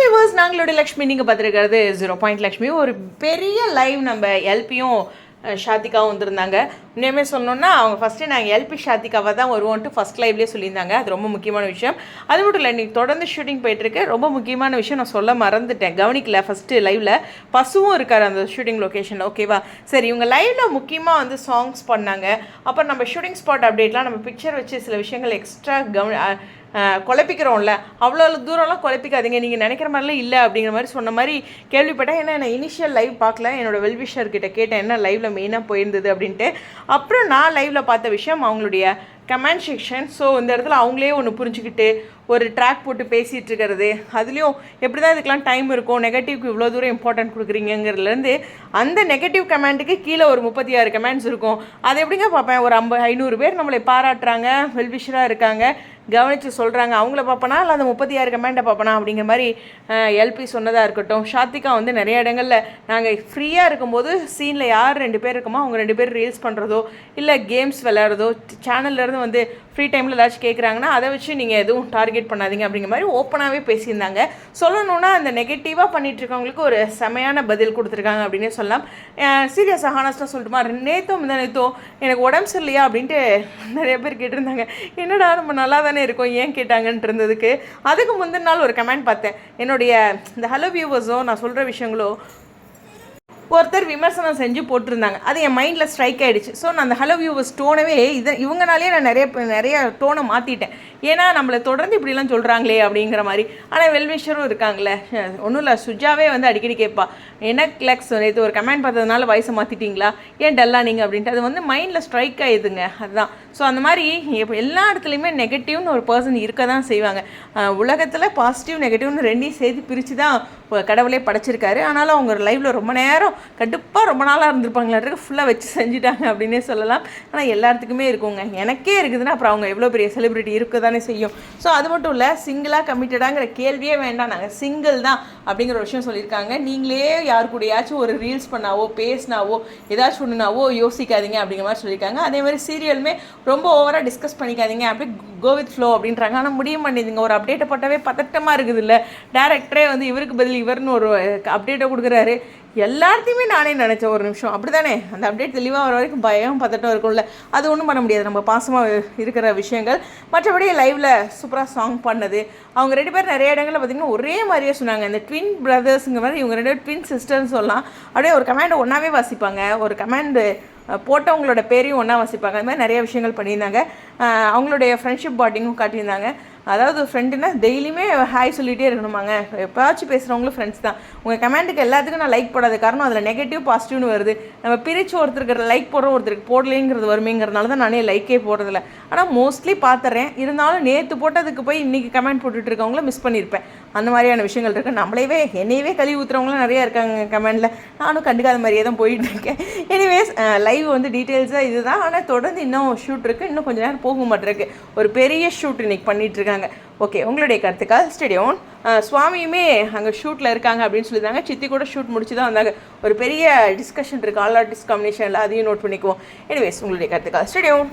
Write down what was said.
Viewers நாங்களோட Lakshmi நீங்கள் பார்த்துருக்கிறது zero point Lakshmi. ஒரு பெரிய லைவ் நம்ம எல்பியும் ஷாத்திகாவும் வந்திருந்தாங்க. உண்மையுமே சொல்லணும்னா அவங்க ஃபஸ்ட்டு நாங்கள் எல்பி ஷாத்திகாவை தான் வருவோன்ட்டு ஃபஸ்ட் லைவ்லேயே சொல்லியிருந்தாங்க. அது ரொம்ப முக்கியமான விஷயம். அது மட்டும் இல்லை இன்றைக்கி தொடர்ந்து ஷூட்டிங் போயிட்டுருக்கு. ரொம்ப முக்கியமான விஷயம் நான் சொல்ல மறந்துட்டேன். கவனிக்கல ஃபஸ்ட்டு லைவில் பசுவும் இருக்கார் அந்த ஷூட்டிங் லொக்கேஷனில் ஓகேவா சரி இவங்க லைவில் முக்கியமாக வந்து சாங்ஸ் பண்ணாங்க. அப்புறம் நம்ம ஷூட்டிங் ஸ்பாட் அப்டேட்லாம் நம்ம பிக்சர் வச்சு சில விஷயங்கள் எக்ஸ்ட்ரா கவனி குழப்பிக்கிறோம்ல. அவ்வளோ தூரம்லாம் குழப்பிக்காதீங்க. நீங்கள் நினைக்கிற மாதிரிலாம் இல்லை அப்படிங்கிற மாதிரி சொன்ன மாதிரி கேள்விப்பட்டேன். ஏன்னா நான் இனிஷியல் லைவ் பார்க்கல. என்னோட வெல்விஷர் கிட்ட கேட்டேன் என்ன லைவில் மெயினாக போயிருந்தது அப்படின்ட்டு. அப்புறம் நான் லைவில் பார்த்த விஷயம் அவங்களுடைய கமெண்ட் செக்ஷன் ஸோ இந்த இடத்துல அவங்களே ஒன்று புரிஞ்சுக்கிட்டு ஒரு ட்ராக் போட்டு பேசிகிட்டு இருக்கிறது. அதுலேயும் எப்படி தான் இதுக்கெலாம் டைம் இருக்கும் நெகட்டிவ்க்கு இவ்வளோ தூரம் இம்பார்ட்டன்ட் கொடுக்குறீங்கிறதுலேருந்து அந்த நெகட்டிவ் கமெண்ட்டுக்கு கீழே ஒரு முப்பத்தி ஆறு கமெண்ட்ஸ் இருக்கும். அதை எப்படிங்க பார்ப்பேன்? ஒரு ஐம்பது ஐநூறு பேர் நம்மளை பாராட்டுறாங்க வெல்விஷராக இருக்காங்க. கவனித்து சொல்கிறாங்க அவங்கள பார்ப்பனா? இல்லை அந்த முப்பத்தி ஆறு கமாண்டை பார்ப்பனா? அப்படிங்கிற மாதிரி எல்பி சொன்னதாக இருக்கட்டும். ஷாத்திகா வந்து நிறைய இடங்களில் நாங்கள் ஃப்ரீயாக இருக்கும்போது சீனில் யார் ரெண்டு பேர் இருக்கோமோ? அவங்க ரெண்டு பேர் ரீல்ஸ் பண்ணுறதோ இல்லை கேம்ஸ் விளையாடுறதோ சேனல்லேருந்து வந்து ஃப்ரீ டைமில் ஏதாச்சும் கேட்குறாங்கன்னா அதை வச்சு நீங்கள் எதுவும் டார்கெட் பண்ணாதீங்க அப்படிங்கிற மாதிரி ஓப்பனாகவே பேசியிருந்தாங்க. சொல்லணுன்னா அந்த நெகட்டிவாக பண்ணிட்டு இருக்கவங்களுக்கு ஒரு செமையான பதில் கொடுத்துருக்காங்க அப்படின்னே சொல்லலாம். சீரியஸாக ஹானஸ்ட்டாக சொல்லட்டுமா? நேற்றும் இந்த நேத்தோ எனக்கு உடம்பு சரியில்லையா அப்படின்ட்டு நிறைய பேர் கேட்டிருந்தாங்க. என்னடா நம்ம நல்லா தானே இருக்கோம் ஏன் கேட்டாங்கன்ட்டு இருந்ததுக்கு. அதுக்கு முந்தின நாள் ஒரு கமெண்ட் பார்த்தேன். என்னுடைய இந்த ஹலோ வியூவர்ஸோ நான் சொல்கிற விஷயங்களோ ஒருத்தர் விமர்சனம் செஞ்சு போட்டிருந்தாங்க. அது என் மைண்டில் ஸ்ட்ரைக் ஆகிடுச்சு ஸோ நான் அந்த ஹலோ வியூவர்ஸ் டோனவே இதை இவங்கனாலேயே நான் நிறைய நிறைய டோனை மாற்றிட்டேன் ஏன்னா நம்மளை தொடர்ந்து இப்படிலாம் சொல்கிறாங்களே அப்படிங்கிற மாதிரி. ஆனால் வெல்விஷரும் இருக்காங்களே ஒன்றும் இல்லை சுஜாவே வந்து அடிக்கடி கேட்பா என்ன கிளக்ஸ் நேற்று ஒரு கமெண்ட் பார்த்ததுனால வயசை மாற்றிட்டீங்களா ஏன் டல்லா நீங்கள் அப்படின்ட்டு. அது வந்து மைண்டில் ஸ்ட்ரைக் ஆயிடுதுங்க. அதுதான் ஸோ அந்த மாதிரி இப்போ எல்லா இடத்துலையுமே நெகட்டிவ்னு ஒரு பர்சன் இருக்க தான் செய்வாங்க. உலகத்தில் பாசிட்டிவ் நெகட்டிவ்னு ரெண்டையும் சேர்த்து பிரித்து தான் கடவுளே படைச்சிருக்காரு. ஆனாலும் அவங்க லைஃப்பில் ரொம்ப நேரம் கண்டிப்பாக ரொம்ப நாளாக இருந்திருப்பாங்களாட்டுக்கு ஃபுல்லாக வச்சு செஞ்சுட்டாங்க அப்படின்னே சொல்லலாம். ஆனால் எல்லாத்துக்குமே இருக்குங்க. எனக்கே இருக்குதுன்னா அப்புறம் அவங்க எவ்வளோ பெரிய செலிப்ரிட்டி இருக்குதா தானே செய்யும். ஸோ அது மட்டும் இல்லை சிங்கிளாக கமிட்டடாங்கிற கேள்வியே வேண்டாம். நாங்கள் சிங்கிள் தான் அப்படிங்கிற ஒரு விஷயம் சொல்லியிருக்காங்க. நீங்களே யார் கூடயாச்சும் ஒரு ரீல்ஸ் பண்ணாவோ பேசினாவோ ஏதாச்சும் ஒன்றுனாவோ யோசிக்காதீங்க அப்படிங்கிற மாதிரி சொல்லியிருக்காங்க. அதே மாதிரி சீரியலுமே ரொம்ப ஓவராக டிஸ்கஸ் பண்ணிக்காதீங்க. அப்படியே கோ வித் ஃப்ளோ அப்படின்றாங்க. ஆனால் முடிய மாட்டேங்குதுங்க. ஒரு அப்டேட்டை போட்டாவே பதட்டமாக இருக்குது இல்லை டேரக்டரே வந்து இவருக்கு பதில் இவர்னு ஒரு அப்டேட்டை கொடுக்குறாரு. எல்லாத்தையுமே நானே நினச்சேன் ஒரு நிமிஷம். அப்படி தானே அந்த அப்டேட் தெளிவாக வர வரைக்கும் பயம் பதட்டம் இருக்கும்ல. அது ஒன்றும் பண்ண முடியாது. நம்ம பாசமாக இருக்கிற விஷயங்கள். மற்றபடி லைவில் சூப்பராக சாங் பண்ணது. அவங்க ரெண்டு பேர் நிறைய இடங்களில் பார்த்திங்கன்னா ஒரே மாதிரியே சொன்னாங்க. இந்த ட்வின் பிரதர்ஸுங்க மாதிரி இவங்க ரெண்டு ட்வின் சிஸ்டர்னு சொல்லலாம். அப்படியே ஒரு கமாண்ட் ஒன்றாவே வாசிப்பாங்க. ஒரு கமாண்டு போட்டவங்களோட பேரையும் ஒன்றா வாசிப்பாங்க. அது மாதிரி நிறைய விஷயங்கள் பண்ணியிருந்தாங்க. அவங்களுடைய ஃப்ரெண்ட்ஷிப் பாட்டிங்கும் காட்டியிருந்தாங்க. அதாவது ஃப்ரெண்டுனா டெய்லியுமே ஹாய் சொல்லிகிட்டே இருக்கணுமாங்க. எப்போயாச்சும் பேசுகிறவங்களும் ஃப்ரெண்ட்ஸ் தான். உங்கள் கமெண்ட்டுக்கு எல்லாத்துக்கும் நான் லைக் போடாத காரணம் அதில் நெகட்டிவ் பாசிட்டிவ்னு வருது. நம்ம பிரித்து ஒருத்தருக்கு லைக் போடுறோம் ஒருத்தருக்கு போடலைங்கிறது வருமேங்கிறதுனால தான் நானே லைக்கே போடுறதில்ல. ஆனால் மோஸ்ட்லி பார்த்துறேன் இருந்தாலும் நேற்று போட்டதுக்கு போய் இன்றைக்கி கமெண்ட் போட்டுட்ருக்கவங்கள மிஸ் பண்ணியிருப்பேன் அந்த மாதிரியான விஷயங்கள் இருக்குது நம்மளையவே என்னையவே கழுவி ஊற்றுறவங்களும் நிறையா இருக்காங்க கமெண்டில். நானும் கண்டுக்காத மாதிரியே தான் போயிட்டு இருக்கேன் எனிவேஸ் லைவ் வந்து டீட்டெயில்ஸாக இதுதான். ஆனால் தொடர்ந்து இன்னும் ஷூட் இருக்குது இன்னும் கொஞ்சம் நேரம் போக மாட்டிருக்கு. ஒரு பெரிய ஷூட் இன்னைக்கு பண்ணிட்டு இருக்காங்க ஓகே உங்களுடைய கருத்துக்கள் ஸ்டேடியோன் சுவாமியுமே அங்கே ஷூட்டில் இருக்காங்க அப்படின்னு சொல்லியிருந்தாங்க. சித்தி கூட ஷூட் முடிச்சு தான் வந்தாங்க. ஒரு பெரிய டிஸ்கஷன் இருக்குது ஆல் ஆர்டிஸ்ட் காம்பினேஷனில் அதையும் நோட் பண்ணிக்குவோம். எனிவேஸ் உங்களுடைய கருத்துக்கள் ஸ்டேடியோன்